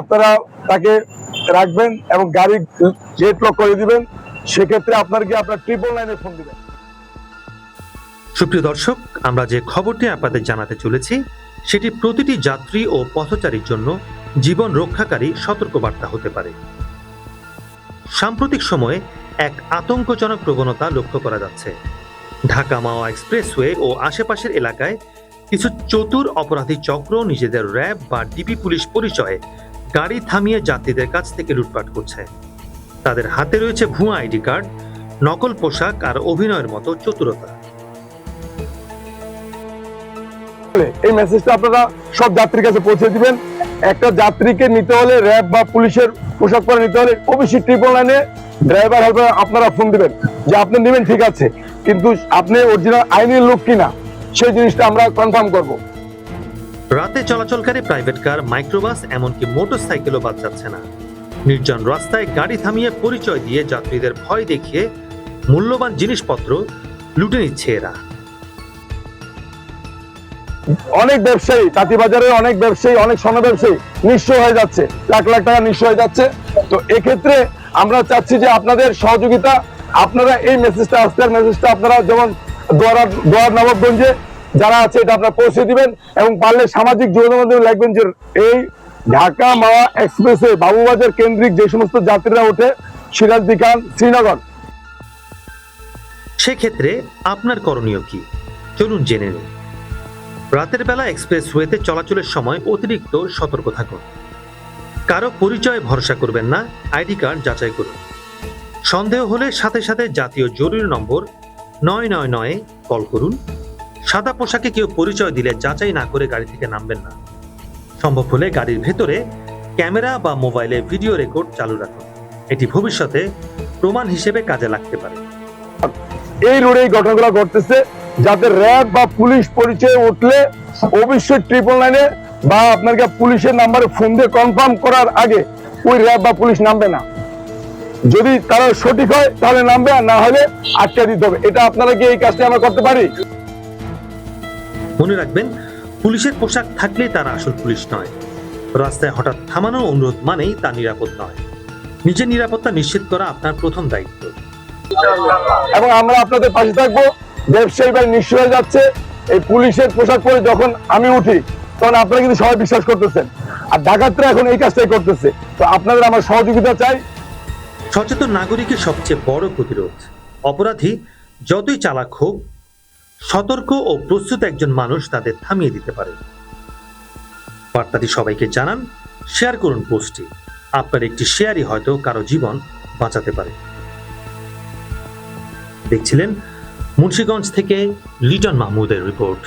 আপনারা তাকে রাখবেন এবং গাড়ি গেট লক করে দিবেন, সেক্ষেত্রে আপনার কি আপনার ট্রিপল লাইনে ফোন দিবেন। সুপ্রিয় দর্শক, আমরা যে খবরটি আপনাদের জানাতে চলেছি, সেটি প্রতিটি যাত্রী ও পথচারীর জন্য জীবন রক্ষাকারী সতর্কবার্তা হতে পারে। সাম্প্রতিক সময়ে এক আতঙ্কজনক প্রবণতা লক্ষ্য করা যাচ্ছে। ঢাকা মাওয়া এক্সপ্রেসওয়ে ও আশেপাশের এলাকায় কিছু চতুর অপরাধী চক্র নিজেদের র্যাব বা ডিবি পুলিশ পরিচয়ে গাড়ি থামিয়ে যাত্রীদের কাছ থেকে লুটপাট করছে। তাদের হাতে রয়েছে ভুয়া আইডি কার্ড, নকল পোশাক আর অভিনয়ের মতো চতুরতা। এই মেসেজটা আপনারা সব যাত্রীর কাছে পৌঁছে দিবেন। একটা যাত্রীকে নিতে হলে র্যাব বা পুলিশের পোশাক পরে নিতে হলে অবশ্যই ট্রিপল লাইনে ড্রাইভার হেল্পার আপনারা ফোন দিবেন যে আপনি নেবেন, ঠিক আছে। কিন্তু আপনি অরিজিনাল আইনের লোক কিনা, সেই জিনিসটা আমরা কনফার্ম করব। রাতে চলাচলকারী প্রাইভেট কার, মাইক্রোবাস, এমনকি মোটর সাইকেলও বাদ যাচ্ছে না। নির্জন রাস্তায় গাড়ি থামিয়ে পরিচয় দিয়ে যাত্রীদের ভয় দেখিয়ে মূল্যবান জিনিসপত্র লুটে নিচ্ছে এরা। অনেক ব্যবসায়ী, তাঁতিবাজারে অনেক ব্যবসায়ী, অনেক স্বর্ণ ব্যবসায়ী নিঃস্ব হয়ে যাচ্ছে। লাখ লাখ টাকা নিঃস্ব হয়ে যাচ্ছে। তো এক্ষেত্রে আমরা চাচ্ছি যে আপনাদের সহযোগিতা, আপনারা এই মেসেজটা আজকের মেসেজটা আপনারা যেমন দোয়ার দোয়ার নবাবগঞ্জে যারা আছে এটা আপনারা পৌঁছে দিবেন এবং পারলে সামাজিক যোগাযোগ মাধ্যমে লিখবেন যে এই ঢাকা মাওয়া এক্সপ্রেসে বাবুবাজার কেন্দ্রিক যে সমস্ত যাত্রীরা ওঠে, সিরাজদি খান, শ্রীনগর। সেক্ষেত্রে আপনার করণীয় কি? চলুন জেনে নিন রাতের বেলা এক্সপ্রেসওয়েতে চলাচলের সময় অতিরিক্ত সতর্ক থাকুন। কারও পরিচয় ভরসা করবেন না, আইডি কার্ড যাচাই করুন। সন্দেহ হলে সাথে সাথে জাতীয় জরুরি নম্বর নয় নয় নয়ে কল করুন। সাদা পোশাকে কেউ পরিচয় দিলে যাচাই না করে গাড়ি থেকে নামবেন না। সম্ভব হলে গাড়ির ভেতরে ক্যামেরা বা মোবাইলে ভিডিও রেকর্ড চালু রাখুন। এটি ভবিষ্যতে প্রমাণ হিসেবে কাজে লাগতে পারে। এই রোডে এই ঘটনাগুলো ঘটতেছে, যাতে র্যাব বা পুলিশ পরিচয়ে উঠলে অবশ্যই ট্রিপল লাইনে বা আপনাকে পুলিশের নাম্বারে ফোন দিয়ে কনফার্ম করার আগে ওই র্যাব বা পুলিশ নামবে না। যদি তারা সঠিক হয়, তাহলে নামবে, আর না হলে আটকে দিতে হবে। এটা আপনারা কি এই কাজটা আমরা করতে পারি? মনে রাখবেন পুলিশের পোশাক থাকলেই তারা আসল পুলিশ নয়। রাস্তায় হঠাৎ থামানো অনুরোধ মানেই তা নিরাপদ নয়। নিজের নিরাপত্তা নিশ্চিত করা আপনার প্রথম দায়িত্ব। এবং আমরা আপনাদের পাশে থাকব। ব্যবসায়ী ভাই নিঃস্ব হয়ে যাচ্ছে। এই পুলিশের পোশাক পরে যখন আমি উঠি তখন আপনারা কিন্তু সবাই বিশ্বাস করতেছেন। আর ডাকাতরা এখন এই কাজটাই করতেছে। তো আপনাদের আমার সহযোগিতা চাই। সচেতন নাগরিকের সবচেয়ে বড় প্রতিরোধ। অপরাধী যতই চালাক হোক সতর্ক ও প্রস্তুত একজন মানুষ তাদের থামিয়ে দিতে পারে। বার্তাটি সবাইকে জানান, শেয়ার করুন পোস্টটি। আপনার একটি শেয়ারই হয়তো কারও জীবন বাঁচাতে পারে। দেখছিলেন মুন্সিগঞ্জ থেকে লিটন মাহমুদের রিপোর্ট।